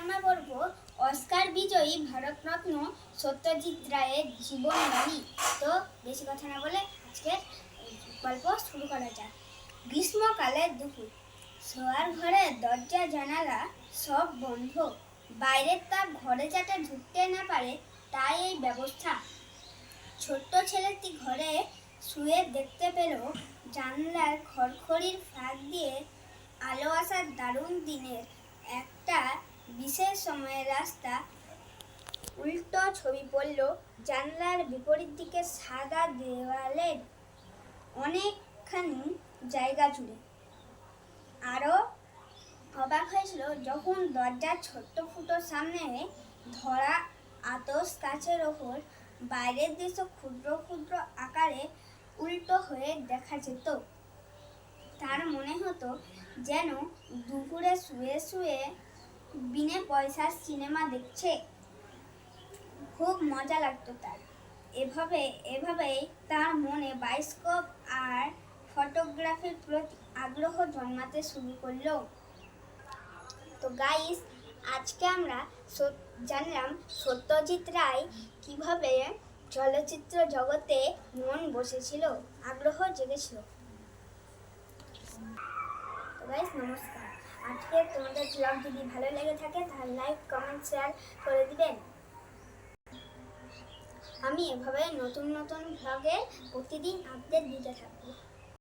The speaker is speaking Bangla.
আমরা পড়ব অস্কার বিজয়ী ভারতরত্ন সত্যজিৎ রায়ের জীবনবাণী। তো বেশি কথা না বলে আজকের গল্প শুরু করা যাক। গ্রীষ্মকালের দুপুর। শোয়ার ঘরের দরজা, জানালা সব বন্ধ। বাইরের তাপ ঘরে যাতে ঢুকতে না পারে, তাই এই ব্যবস্থা। ছোট্ট ছেলেটি ঘরে শুয়ে দেখতে পেল জানলার খড়খড়ির ফাঁক দিয়ে আলো আসার দারুণ দিনের একটা বিশেষ সময়ের রাস্তা উল্টো ছবি পড়ল, জানলার বিপরীত দিকে সাদা দেওয়ালের অনেকখানি জায়গা জুড়ে। আরও অবাক হয়েছিল যখন দরজার ছোট্ট ফুটোর সামনে ধরা আতস কাছের ওপর বাইরের দৃশ্য ক্ষুদ্র ক্ষুদ্র আকারে উল্টো হয়ে দেখা যেত। তার মনে হতো যেন দুপুরে শুয়ে শুয়ে বিনে পয়সার সিনেমা দেখছে। খুব মজা লাগতো তার। এভাবে এভাবেই তার মনে বায়োস্কোপ আর ফটোগ্রাফির প্রতি আগ্রহ জন্মাতে শুরু করল। তো গাইস আজকে আমরা জানলাম সত্যজিৎ রায় কীভাবে চলচ্চিত্র জগতে মন বসেছিল, আগ্রহ জেগেছিল। গাইস নমস্কার। আজকে তোমাদের ব্লগ যদি ভালো লেগে থাকে, তাহলে লাইক কমেন্ট শেয়ার করে দিবেন। আমি এভাবে নতুন নতুন ব্লগে প্রতিদিন আপডেট দিতে থাকব।